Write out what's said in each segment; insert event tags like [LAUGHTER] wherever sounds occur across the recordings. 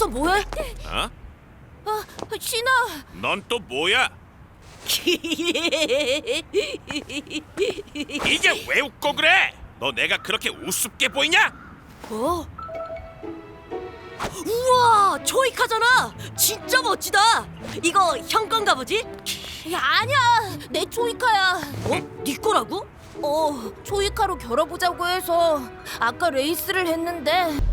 너 여기서 뭐해? 어? 아, 신아. 넌 또 뭐야? [LAUGHS] 이게 왜 웃고 그래? 너 내가 그렇게 우습게 보이냐? 뭐? 우와, 조이카잖아. 진짜 멋지다. 이거 형 건가 보지? 야, 아니야, 내 조이카야. 어? 네 거라고? 어, 조이카로 겨뤄보자고 해서 아까 레이스를 했는데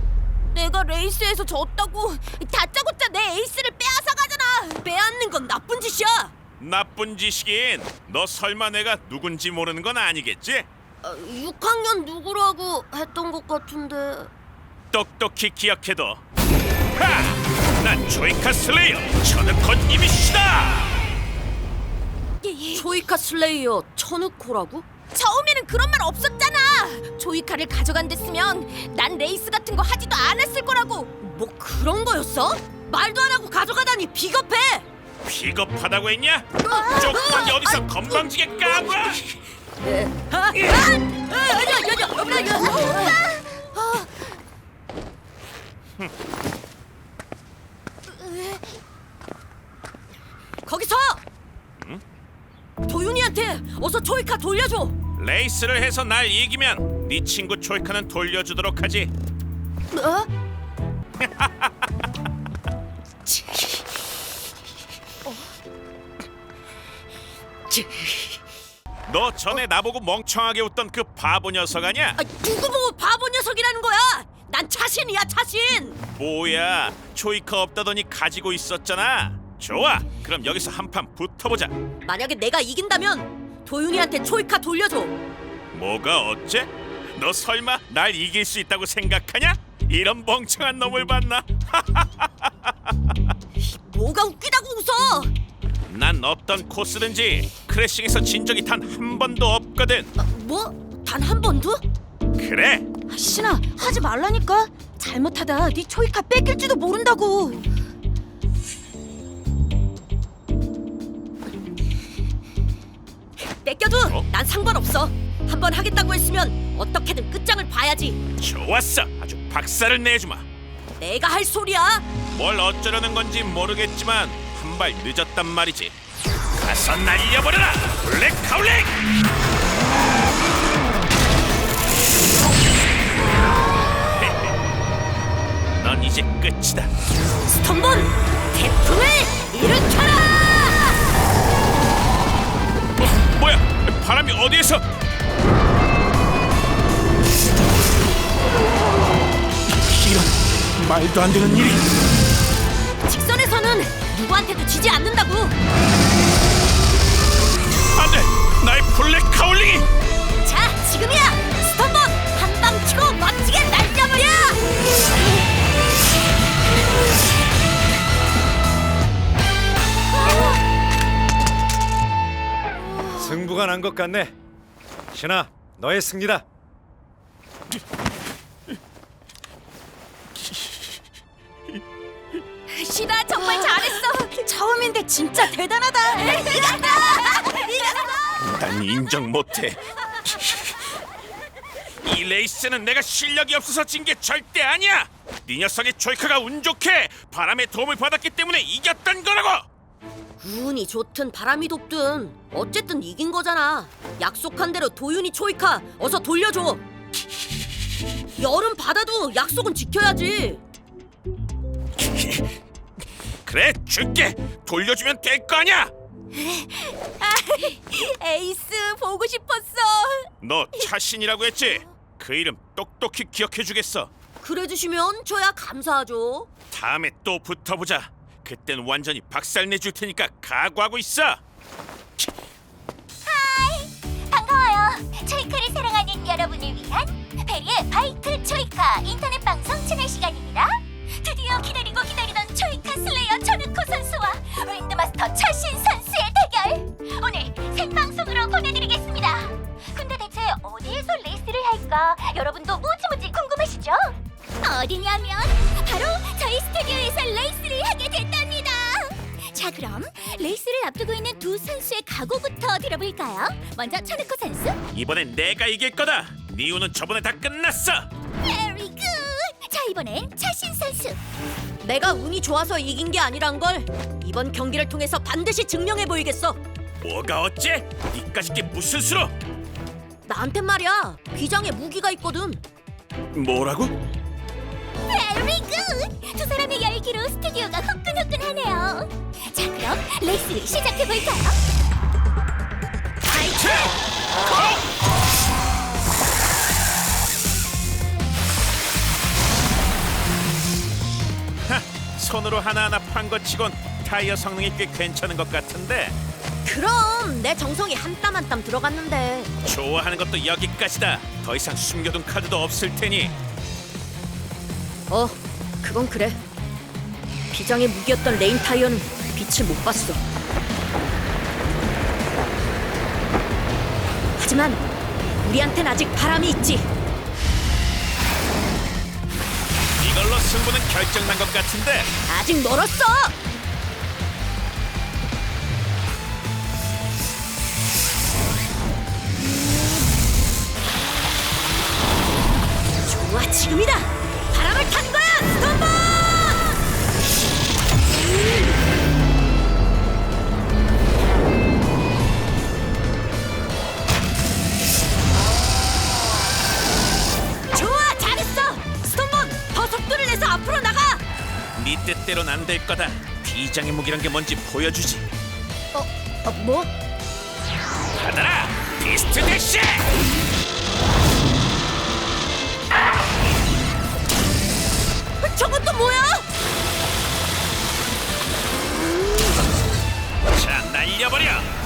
내가 레이스에서 졌다고 다짜고짜 내 에이스를 빼앗아 가잖아. 빼앗는 건 나쁜 짓이야. 나쁜 짓이긴. 너 설마 내가 누군지 모르는 건 아니겠지? 어, 6학년 누구라고 했던 것 같은데. 똑똑히 기억해둬. 하! 난 조이카 슬레이어 천우콘 이미시다. 조이카 슬레이어 천우코라고? 처음에는 그런 말 없었잖아. 조이카를 가져간댔으면 난 레이스 같은 거 하지도 않았을 거라고. 뭐 그런 거였어? 말도 안 하고 가져가다니 비겁해. 비겁하다고 했냐? 쪽방이 어디서 건방지게 까불어? 아, 아, 아, 아니야, 아니야, 아니야, 아니야. 아. 거기서 도윤이한테 어서 조이카 돌려줘. 레이스를 해서 날 이기면 네 친구 조이카는 돌려주도록 하지. 어? 너 전에 나보고 멍청하게 웃던 그 바보 녀석 아니야? 아, 누구 보고 바보 녀석이라는 거야? 난 자신이야 자신. 뭐야 조이카 없다더니 가지고 있었잖아 좋아 그럼 여기서 한 판 붙어보자 만약에 내가 이긴다면 도윤이한테 조이카 돌려줘. 뭐가 어째? 너 설마 날 이길 수 있다고 생각하냐? 이런 멍청한 놈을 봤나? [LAUGHS] 뭐가 웃기다고 웃어? 난 어떤 코스든지 크래싱에서 진 적이 단 한 번도 없거든 아, 뭐? 단 한 번도? 그래 아, 신아 하지 말라니까. 잘못하다 네 조이카 뺏길지도 모른다고. 뺏겨도 어? 난 상관없어. 한 번 하겠다고 했으면 어떻게든 끝장을 봐야지. 좋았어 아주 박살을 내주마 내가 할 소리야. 뭘 어쩌려는 건지 모르겠지만 한 발 늦었단 말이지 가서 날려버려라 블랙 카울링 [LAUGHS] 넌 이제 끝이다 스톤본 태풍을 일으켜라! 바람이 어디에서 이런 말도 안 되는 일이 직선에서는 누구한테도 지지 않는다고. 안돼 나의 블랙 카울링이 자, 지금이야. 스톤본 한방 치고 멋지게 날려버려. 난것 같네. 신아, 너의 승리다. 신아 정말 잘했어. 처음인데 진짜 대단하다. 난 인정 못해 이 레이스는 내가 실력이 없어서 진 게 절대 아니야 네 녀석의 조이카가 운 좋게 바람의 도움을 받았기 때문에 이겼던 거라고 운이 좋든 바람이 덥든 어쨌든 이긴 거잖아. 약속한 대로 도윤이 초이카 어서 돌려줘. 여름 바다도 약속은 지켜야지. [LAUGHS] 그래 줄게 돌려주면 될 거 아니야 [LAUGHS] 에이스 보고 싶었어. 너 차신이라고 했지 그 이름 똑똑히 기억해 주겠어 그래 주시면 저야 감사하죠. 다음에 또 붙어보자 그땐 완전히 박살 내줄 테니까 각오하고 있어 반가워요. 초이카를 사랑하는 여러분을 위한 베리의 바이크 초이카 인터넷 방송 채널 시간입니다. 먼저 천우코 선수 이번엔 내가 이길 거다 네 운은 저번에 다 끝났어 Very good. 자 이번엔 차신 선수. 내가 운이 좋아서 이긴 게 아니란 걸 이번 경기를 통해서 반드시 증명해 보이겠어. 뭐가 어째? 니까짓 게 무슨 수로? 나한텐 말이야 비장의 무기가 있거든. 뭐라고? Very good. 두 사람의 열기로 스튜디오가 후끈후끈하네요. 자 그럼 레이스를 시작해 볼까요? 하, 손으로 하나하나 판 것 치곤 타이어 성능이 꽤 괜찮은 것 같은데. 그럼 내 정성이 한 땀 한 땀 들어갔는데. 좋아하는 것도 여기까지다. 더 이상 숨겨둔 카드도 없을 테니. 어 그건 그래. 비장의 무기였던 레인 타이어는 빛을 못 봤어 하지만 우리한텐 아직 바람이 있지. 이걸로 승부는 결정난 것 같은데. 아직 멀었어! 좋아 지금이다! 바람을 탄 거야 스톤 거다 비장의 무기란 게 뭔지 보여주지 어, 어 뭐? 받아라 비스트 대시 저건 또 뭐야? 자 날려버려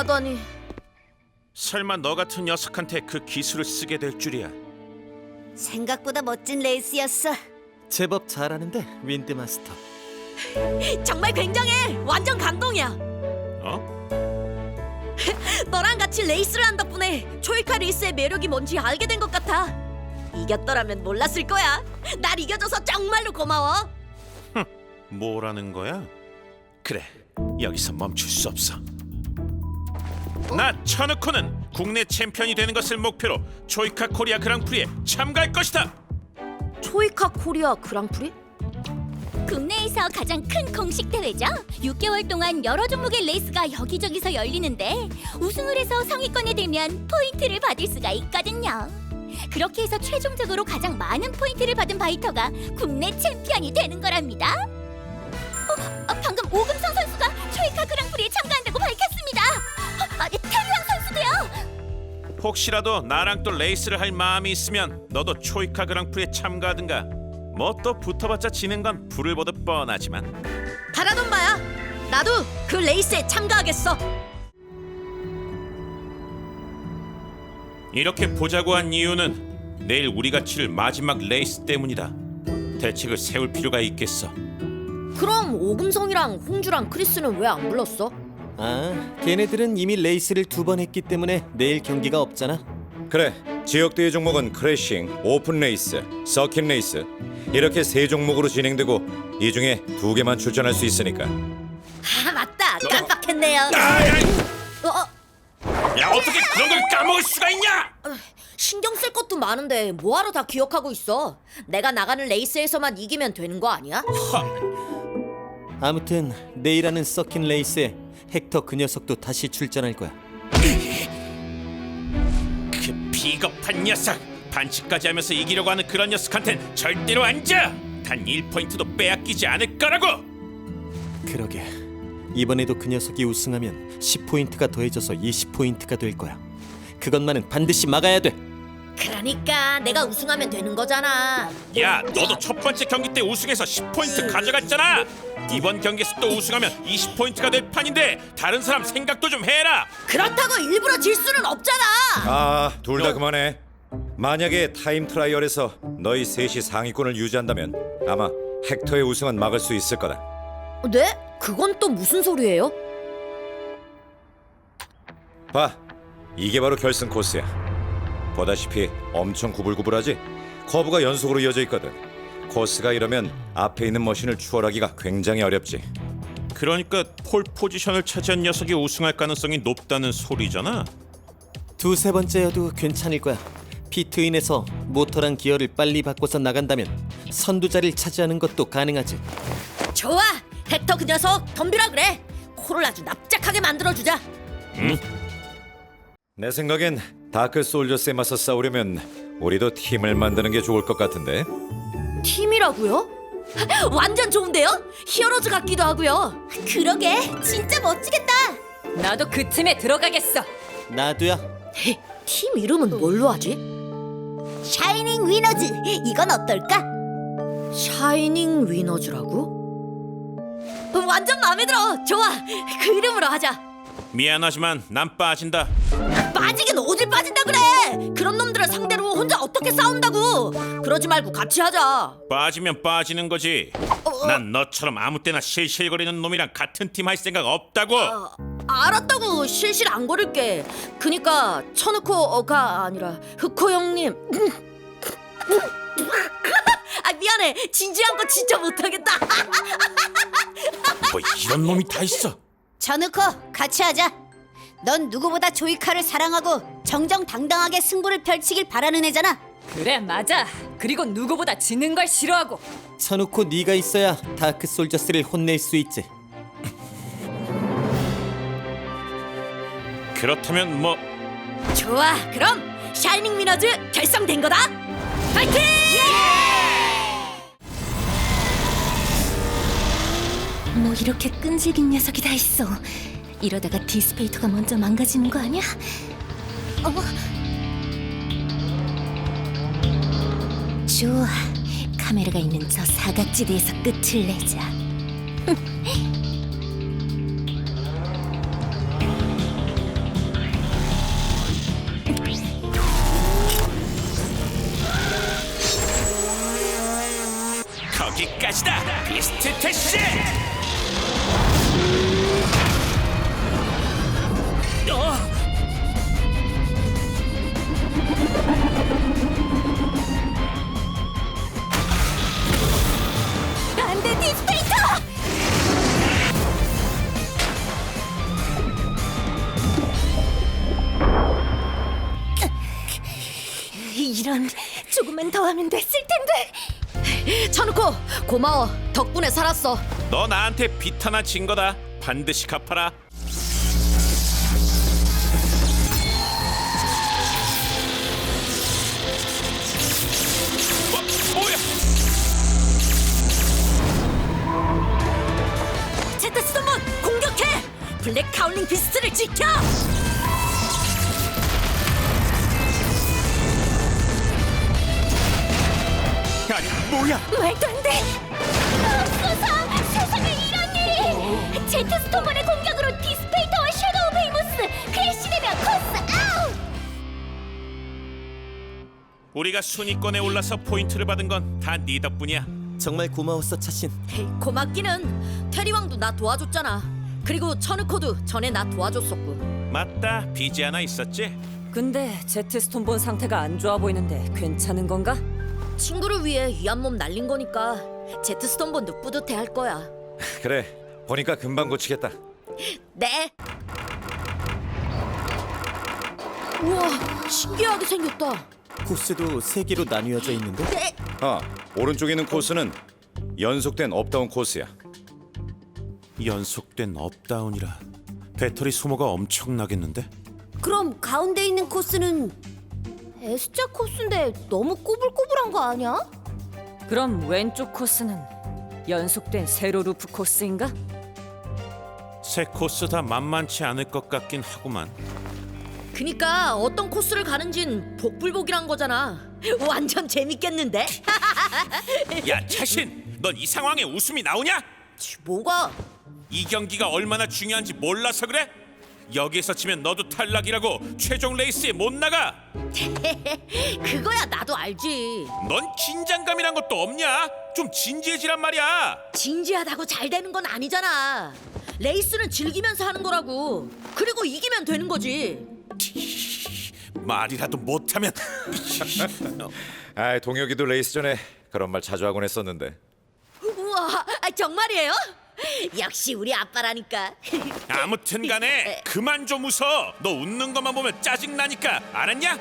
당하다니. 설마 너 같은 녀석한테 그 기술을 쓰게 될 줄이야 생각보다 멋진 레이스였어. 제법 잘하는데 윈드 마스터 [LAUGHS] 정말 굉장해. 완전 감동이야. 어? [LAUGHS] 너랑 같이 레이스를 한 덕분에 초이카 레이스의 매력이 뭔지 알게 된 것 같아. 이겼더라면 몰랐을 거야. 날 이겨줘서 정말로 고마워. 뭐라는 거야? 그래 여기서 멈출 수 없어 나 천우코는 국내 챔피언이 되는 것을 목표로 조이카 코리아 그랑프리에 참가할 것이다 초이카 코리아 그랑프리? 국내에서 가장 큰 공식 대회죠. 6개월 동안 여러 종목의 레이스가 여기저기서 열리는데 우승을 해서 상위권에 들면 포인트를 받을 수가 있거든요. 그렇게 해서 최종적으로 가장 많은 포인트를 받은 바이터가 국내 챔피언이 되는 거랍니다. 어, 아, 방금 오금성 선수가 초이카 그랑프리에 참가한다고 밝혔습니 다. 아, 태류양 선수도요. 혹시라도 나랑 또 레이스를 할 마음이 있으면 너도 초이카 그랑프리에 참가하든가 뭐 또 붙어봤자 지는 건 불을 보듯 뻔하지만 바라던 바야. 나도 그 레이스에 참가하겠어. 이렇게 보자고 한 이유는 내일 우리가 치를 마지막 레이스 때문이다 대책을 세울 필요가 있겠어 그럼 오금성이랑 홍주랑 크리스는 왜 안 불렀어? 아 걔네들은 이미 레이스를 두 번 했기 때문에 내일 경기가 없잖아. 그래 지역대회 종목은 크래싱, 오픈 레이스, 서킷 레이스. 이렇게 세 종목으로 진행되고 이 중에 두 개만 출전할 수 있으니까. 아 맞다. 깜빡했네요. 아, 야, 어, 어, 야 어떻게 그런 걸 까먹을 수가 있냐? 신경 쓸 것도 많은데 뭐하러 다 기억하고 있어? 내가 나가는 레이스에서만 이기면 되는 거 아니야? 아무튼 내일 하는 서킨 레이스에 헥터 그 녀석도 다시 출전할 거야. 그 비겁한 녀석! 반칙까지 하면서 이기려고 하는 그런 녀석한텐 절대로 앉아 단 1포인트도 빼앗기지 않을 거라고! 그러게. 이번에도 그 녀석이 우승하면 10포인트가 더해져서 20포인트가 될 거야. 그것만은 반드시 막아야 돼 그러니까 내가 우승하면 되는 거잖아. 야 너도 첫 번째 경기 때 우승해서 10포인트 가져갔잖아 이번 경기에서 또 우승하면 20포인트가 될 판인데 다른 사람 생각도 좀 해라 그렇다고 일부러 질 수는 없잖아. 아 둘 다 그만해 만약에 타임 트라이얼에서 너희 셋이 상위권을 유지한다면 아마 헥터의 우승은 막을 수 있을 거다. 네? 그건 또 무슨 소리예요? 봐, 이게 바로 결승 코스야. 보다시피 엄청 구불구불하지? 커브가 연속으로 이어져 있거든. 코스가 이러면 앞에 있는 머신을 추월하기가 굉장히 어렵지. 그러니까 폴 포지션을 차지한 녀석이 우승할 가능성이 높다는 소리잖아. 두세 번째여도 괜찮을 거야. 피트인에서 모터랑 기어를 빨리 바꿔서 나간다면 선두자리를 차지하는 것도 가능하지. 좋아! 헥터 그 녀석 덤비라 그래! 코를 아주 납작하게 만들어 주자! 내 생각엔 다크 솔저스에 맞서 싸우려면 우리도 팀을 만드는 게 좋을 것 같은데. 팀이라고요? [LAUGHS] 완전 좋은데요? 히어로즈 같기도 하고요. 그러게 진짜 멋지겠다. 나도 그 팀에 들어가겠어. 나도야. [LAUGHS] 팀 이름은 뭘로 하지? 샤이닝 위너즈 이건 어떨까? 샤이닝 위너즈라고? 완전 마음에 들어. 좋아. 그 이름으로 하자. 미안하지만 난 빠진다. 빠지긴 어딜 빠진다 그래. 그런 놈들을 상대로 혼자 어떻게 싸운다고. 그러지 말고 같이 하자. 빠지면 빠지는 거지. 난 너처럼 아무 때나 실실거리는 놈이랑 같은 팀 할 생각 없다고. 아, 알았다고 실실 안 거릴게. 그니까 천우코가 아니라 흑호 형님. [LAUGHS] 아 미안해. 진지한 거 진짜 못하겠다. [LAUGHS] 뭐 이런 놈이 다 있어. 전우코 같이 하자. 넌 누구보다 조이카를 사랑하고 정정당당하게 승부를 펼치길 바라는 애잖아. 그래 맞아 그리고 누구보다 지는 걸 싫어하고 쳐놓고 네가 있어야 다크 솔저스를 혼낼 수 있지. [LAUGHS] 그렇다면 뭐 좋아. 그럼 샤이닝 미너즈 결성된 거다. 파이팅! 뭐 이렇게 끈질긴 녀석이 다 있어. 이러다가 디스페이터가 먼저 망가지는 거 아니야? 어? 좋아. 카메라가 있는 저 사각지대에서 끝을 내자. [LAUGHS] 이런 조금만 더 하면 됐을 텐데. 천우코 고마워. 덕분에 살았어. 너 나한테 빚 하나 진 거다. 반드시 갚아라. 뭐, 뭐야? 제트 스톤문 공격해! 블랙 카울링 비스트를 지켜! 아니 뭐야? 말도 안 돼! 없어서 세상에 이런 일이! 제트 스토먼의 공격으로 디스페이터와 섀도우 베이모스 크래시되며 코스 아웃! 우리가 순위권에 올라서 포인트를 받은 건 다 네 덕분이야. 정말 고마웠어 차신. 헤이, 고맙기는 테리왕도 나 도와줬잖아. 그리고 천우코도 전에 나 도와줬었고. 맞다. 빚이 하나 있었지. 근데 제트스톤 본 상태가 안 좋아 보이는데 괜찮은 건가? 친구를 위해 이 한 몸 날린 거니까 제트 스톤본도 뿌듯해 할 거야. [LAUGHS] 그래, 보니까 금방 고치겠다. 네. 우와, 신기하게 생겼다. 코스도 세 개로 나뉘어져 있는데 네. 아, 오른쪽에 있는 코스는 연속된 업다운 코스야. 연속된 업다운이라 배터리 소모가 엄청나겠는데? 그럼 가운데 있는 코스는 S자 코스인데 너무 꼬불꼬불한 거 아니야? 그럼 왼쪽 코스는 연속된 세로 루프 코스인가? 세 코스 다 만만치 않을 것 같긴 하구만. 그니까 어떤 코스를 가는진 복불복이란 거잖아. [LAUGHS] 완전 재밌겠는데? [LAUGHS] 야 차신, 넌 이 상황에 웃음이 나오냐? 치, 뭐가? 이 경기가 얼마나 중요한지 몰라서 그래? 여기서 치면 너도 탈락이라고 최종 레이스에 못 나가. [LAUGHS] 그거야 나도 알지. 넌 긴장감이란 것도 없냐? 좀 진지해지란 말이야. 진지하다고 잘 되는 건 아니잖아. 레이스는 즐기면서 하는 거라고. 그리고 이기면 되는 거지. 말이라도 못하면 [LAUGHS] 아, 동혁이도 레이스 전에 그런 말 자주 하곤 했었는데. 우와, 아, 정말이에요? 역시 우리 아빠라니까. 아무튼 간에 [LAUGHS] 그만 좀 웃어. 너 웃는 것만 보면 짜증 나니까 알았냐?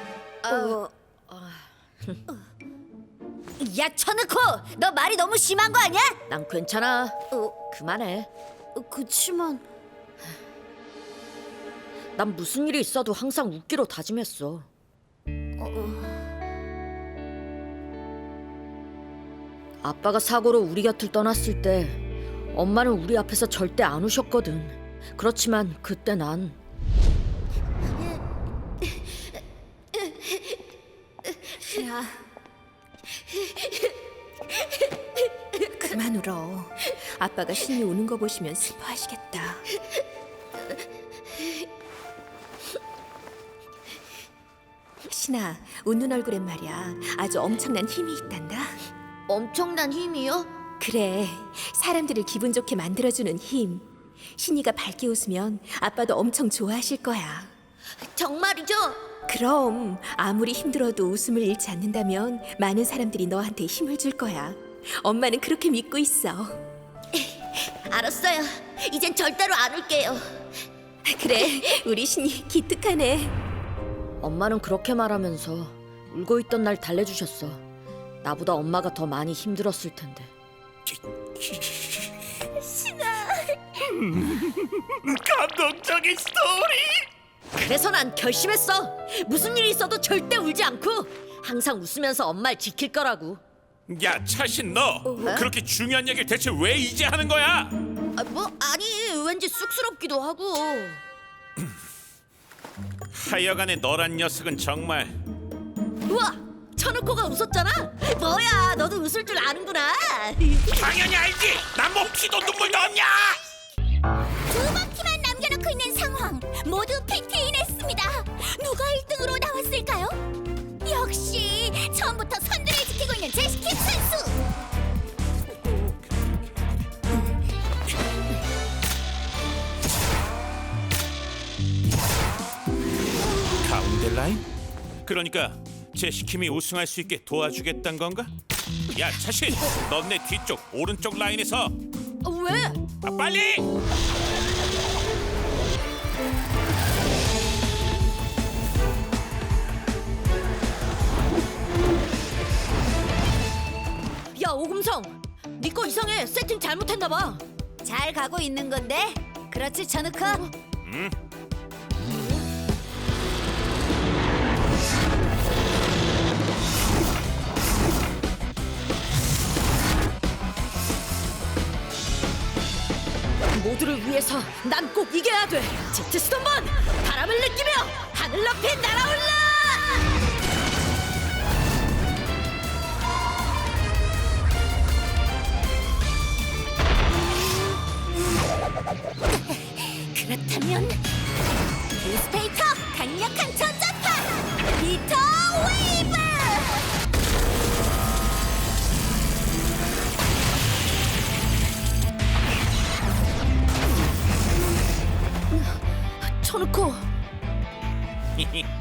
야, 천우코, 너 말이 너무 심한 거 아니야? 난 괜찮아. 어, 그만해. 그치만 난 무슨 일이 있어도 항상 웃기로 다짐했어. 아빠가 사고로 우리 곁을 떠났을 때 엄마는 우리 앞에서 절대 안 우셨거든. 그렇지만 그때 난 그만 울어. 아빠가 신이 우는 거 보시면 슬퍼하시겠다. 신아, 웃는 얼굴엔 말이야. 아주 엄청난 힘이 있단다. 엄청난 힘이요? 그래, 사람들을 기분 좋게 만들어주는 힘. 신이가 밝게 웃으면 아빠도 엄청 좋아하실 거야. 정말이죠? 그럼 아무리 힘들어도 웃음을 잃지 않는다면 많은 사람들이 너한테 힘을 줄 거야. 엄마는 그렇게 믿고 있어. [LAUGHS] 알았어요. 이젠 절대로 안 울게요. 그래, 우리 신이 기특하네. 엄마는 그렇게 말하면서 울고 있던 날 달래주셨어. 나보다 엄마가 더 많이 힘들었을 텐데. 감동적인 스토리. 그래서 난 결심했어. 무슨 일이 있어도 절대 울지 않고 항상 웃으면서 엄마를 지킬 거라고. 야 차신 너 그렇게 중요한 얘기를 대체 왜 이제 하는 거야? 아, 뭐 아니 왠지 쑥스럽기도 하고. 하여간에 너란 녀석은 정말 우와, 천우코가 웃었잖아. 뭐야, 너도 웃을 줄 아는구나. 당연히 알지. 난 뭐 피도 눈물도 없냐? 두 바퀴만 남겨놓고 있는 상황 모두 PT인했습니다. 누가 1등으로 나왔을까요? 역시 처음부터 선두를 지키고 있는 제시킴 선수. 가운데 라인? 그러니까 제 시킴이 우승할 수 있게 도와주겠단 건가? 야 차신, 넌 내 뒤쪽 오른쪽 라인에서 어, 왜? 아, 빨리! 야, 오금성, 네 거 이상해. 세팅 잘못했나 봐. 잘 가고 있는 건데. 그렇지, 천우코. 모두를 위해서 난 꼭 이겨야 돼. 제트 스톤번 바람을 느끼며 하늘 높이 날아올라! 그렇다면 뉴스페이터 강력한 전자파 비터 웨이 브. 천우코, [LAUGHS]